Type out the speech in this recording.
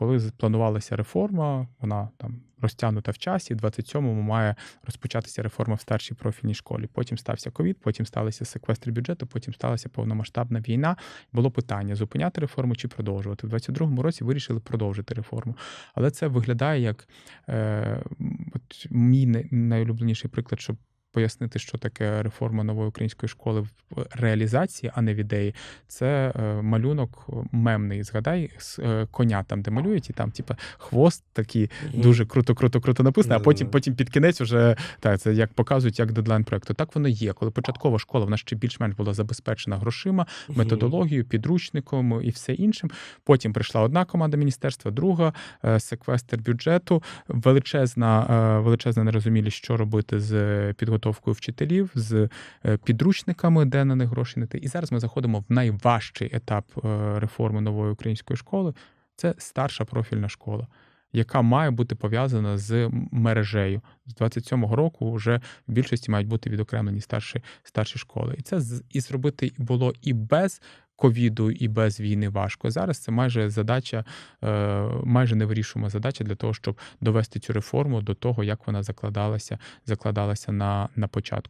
коли планувалася реформа, вона там розтягнута в часі. В 27-му має розпочатися реформа в старшій профільній школі. Потім стався ковід, потім сталися секвестри бюджету, потім сталася повномасштабна війна. Було питання: зупиняти реформу чи продовжувати. В 22-му році вирішили продовжити реформу. Але це виглядає як е, от мій найулюбленіший приклад, щоб пояснити, що таке реформа нової української школи в реалізації, а не в ідеї. Це е, малюнок мемний. Згадай з е, коня, там, де малюють, і там, типа, хвост такий дуже круто, круто, круто написано, а потім, потім під кінець вже так, це як показують як дедлайн проекту. Так воно є. Коли початкова школа вона ще більш-менш була забезпечена грошима, методологією, підручником і все іншим. Потім прийшла одна команда міністерства, друга е, секвестр бюджету, величезна, величезна нерозумілість, що робити з підготовкою вчителів, з е, підручниками, де на них гроші не І зараз ми заходимо в найважчий етап е, реформи нової української школи. Це старша профільна школа. Яка має бути пов'язана з мережею з 27-го року, вже в більшості мають бути відокремлені старші старші школи, і це і зробити було і без ковіду, і без війни важко. Зараз це майже задача, е, майже невирішуема задача для того, щоб довести цю реформу до того, як вона закладалася, закладалася на, на початку.